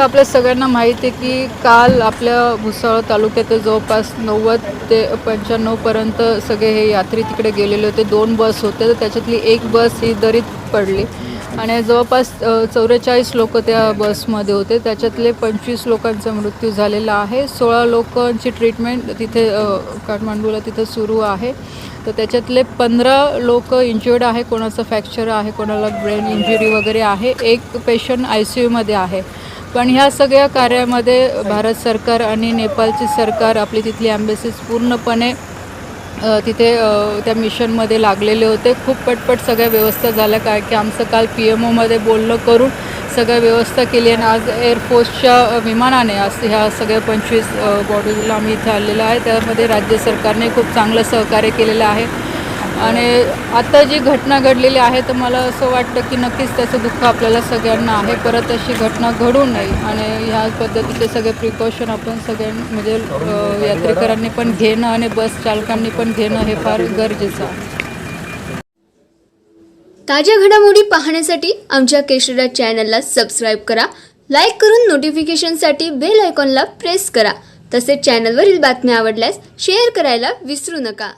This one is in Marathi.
आपल्या सगळ्यांना माहिती आहे की काल आपल्या भुसावळ तालुक्यात जवळपास नव्वद ते पंच्याण्णवपर्यंत सगळे हे यात्री तिकडे गेलेले होते. दोन बस होते तर त्याच्यातली एक बस ही दरीत पडली. आणि जवळपास चौवेचाळीस लोक त्या बसमध्ये होते. त्याच्यातले पंचवीस लोकांचा मृत्यू झालेला आहे. सोळा लोकांची ट्रीटमेंट तिथे काठमांडूला तिथं सुरू आहे. तर त्याच्यातले पंधरा लोक इंज्युअर्ड आहे कोणाचं फ्रॅक्चर आहे कोणाला ब्रेन इंजुरी वगैरे आहे. एक पेशंट आय सी यूमध्ये आहे. पण ह्या सगळ्या कार्यामध्ये भारत सरकार आणि नेपाळचे सरकार आपली तिथली ॲम्बेसीज पूर्णपणे तिथे त्या मिशनमध्ये लागलेले होते. खूप पटपट सगळ्या व्यवस्था झाल्या. काय की आमचं काल पी एम ओमध्ये बोलणं करून सगळ्या व्यवस्था केली आणि आज एअरफोर्सच्या विमानाने आज ह्या सगळ्या पंचवीस बॉडीला आम्ही इथे आलेलो आहे. त्यामध्ये राज्य सरकारने खूप चांगलं सहकार्य केलेलं आहे. आणि आता जी घटना घडलेली आहे तर मला असं वाटतं की नक्कीच त्याचं दुःख आपल्याला सगळ्यांना आहे. परत अशी घटना घडू नये आणि ह्या पद्धतीचे सगळे प्रिकॉशन आपण सगळ्यां म्हणजे यात्रेकरांनी पण घेणं आणि बस चालकांनी पण घेणं हे फार गरजेचं आहे. ताज्या घडामोडी पाहण्यासाठी आमच्या केशरा चॅनलला सबस्क्राईब करा लाईक करून नोटिफिकेशनसाठी बेल आयकॉनला प्रेस करा. तसेच चॅनलवरील बातम्या आवडल्यास शेअर करायला विसरू नका.